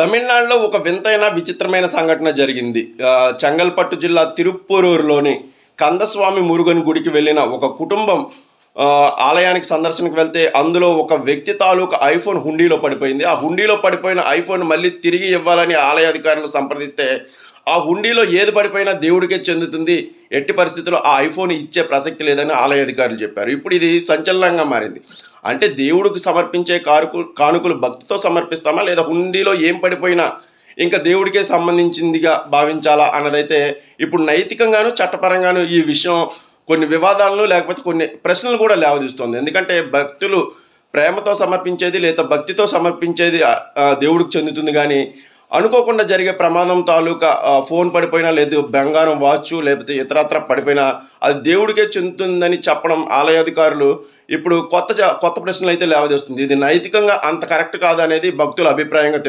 తమిళనాడులో ఒక వింతైన విచిత్రమైన సంఘటన జరిగింది. చెంగల్పట్టు జిల్లా తిరుప్పూరూరులోని కందస్వామి మురుగన్ గుడికి వెళ్ళిన ఒక కుటుంబం ఆలయానికి సందర్శనకు వెళ్తే అందులో ఒక వ్యక్తి తాలూకు ఐఫోన్ హుండీలో పడిపోయింది. ఆ హుండీలో పడిపోయిన ఐఫోన్ మళ్ళీ తిరిగి ఇవ్వాలని ఆలయ అధికారులు సంప్రదిస్తే ఆ హుండీలో ఏది పడిపోయినా దేవుడికే చెందుతుంది. ఎట్టి పరిస్థితుల్లో ఆ ఐఫోన్ ఇచ్చే ప్రసక్తి లేదని ఆలయ అధికారులు చెప్పారు. ఇప్పుడు ఇది సంచలనంగా మారింది. అంటే దేవుడికి సమర్పించే కారుకు కానుకలు భక్తితో సమర్పిస్తామా? లేదా హుండీలో ఏం పడిపోయినా ఇంకా దేవుడికే సంబంధించిందిగా భావించాలా అన్నదైతే ఇప్పుడు నైతికంగాను చట్టపరంగాను ఈ విషయం కొన్ని వివాదాలను లేకపోతే కొన్ని ప్రశ్నలు కూడా లేవదీస్తుంది. ఎందుకంటే భక్తులు ప్రేమతో సమర్పించేది లేదా భక్తితో సమర్పించేది దేవుడికి చెందుతుంది కానీ అనుకోకుండా జరిగే ప్రమాదం తాలూకా ఫోన్ పడిపోయినా లేదు బంగారం వాచ్ లేకపోతే ఇతరత్ర పడిపోయినా అది దేవుడికే చెందుతుందని చెప్పడం ఆలయ అధికారులు ఇప్పుడు కొత్త కొత్త ప్రశ్నలు అయితే లేవదేస్తుంది. ఇది నైతికంగా అంత కరెక్ట్ కాదనేది భక్తుల అభిప్రాయంగా